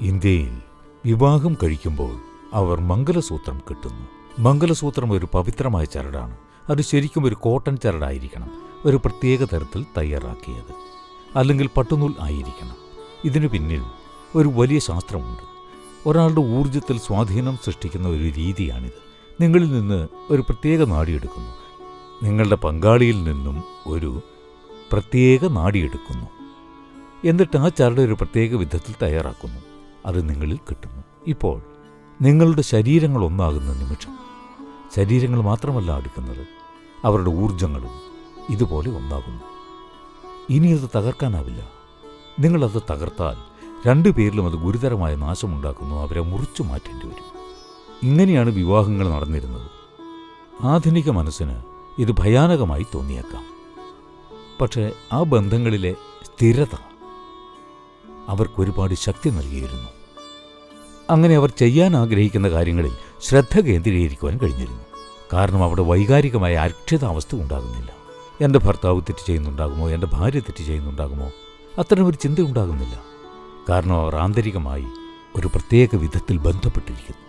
ഇന്ത്യയിൽ വിവാഹം കഴിക്കുമ്പോൾ അവർ മംഗലസൂത്രം കിട്ടുന്നു. മംഗലസൂത്രം ഒരു പവിത്രമായ ചരടാണ്. അത് ശരിക്കും ഒരു കോട്ടൺ ചരടായിരിക്കണം. ഒരു പ്രത്യേക തരത്തിൽ തയ്യാറാക്കിയത്. അല്ലെങ്കിൽ പട്ടുനൂൽ ആയിരിക്കണം. ഇതിനു പിന്നിൽ ഒരു വലിയ ശാസ്ത്രമുണ്ട്. ഒരാളുടെ ഊർജത്തിൽ സ്വാധീനം സൃഷ്ടിക്കുന്ന ഒരു രീതിയാണിത്. നിങ്ങളിൽ നിന്ന് ഒരു പ്രത്യേക നാടിയെടുക്കുന്നു. നിങ്ങളുടെ പങ്കാളിയിൽ നിന്നും ഒരു പ്രത്യേക നാടിയെടുക്കുന്നു. എന്നിട്ട് ആ ചരട് ഒരു പ്രത്യേക വിധത്തിൽ തയ്യാറാക്കുന്നു. അത് നിങ്ങളിൽ കിട്ടുന്നു. ഇപ്പോൾ നിങ്ങളുടെ ശരീരങ്ങൾ ഒന്നാകുന്ന നിമിഷം ശരീരങ്ങൾ മാത്രമല്ല അടുക്കുന്നത്. അവരുടെ ഊർജങ്ങളും ഇതുപോലെ ഒന്നാകുന്നു. ഇനി അത് തകർക്കാനാവില്ല. നിങ്ങളത് തകർത്താൽ രണ്ടു പേരിലും അത് ഗുരുതരമായ നാശമുണ്ടാക്കുന്നു. അവരെ മുറിച്ചു മാറ്റേണ്ടി വരും. ഇങ്ങനെയാണ് വിവാഹങ്ങൾ നടന്നിരുന്നത്. ആധുനിക മനസ്സിന് ഇത് ഭയാനകമായി തോന്നിയേക്കാം. പക്ഷേ ആ ബന്ധങ്ങളിലെ സ്ഥിരത അവർക്കൊരുപാട് ശക്തി നൽകിയിരുന്നു. അങ്ങനെ അവർ ചെയ്യാൻ ആഗ്രഹിക്കുന്ന കാര്യങ്ങളിൽ ശ്രദ്ധ കേന്ദ്രീകരിക്കുവാൻ കഴിഞ്ഞിരുന്നു. കാരണം അവിടെ വൈകാരികമായ അരക്ഷിതാവസ്ഥ ഉണ്ടാകുന്നില്ല. എന്റെ ഭർത്താവ് തെറ്റ് ചെയ്യുന്നുണ്ടാകുമോ? എന്റെ ഭാര്യ തെറ്റ് ചെയ്യുന്നുണ്ടാകുമോ? അത്തരമൊരു ചിന്ത ഉണ്ടാകുന്നില്ല. കാരണം അവർ ആന്തരികമായി ഒരു പ്രത്യേക വിധത്തിൽ ബന്ധപ്പെട്ടിരിക്കുന്നു.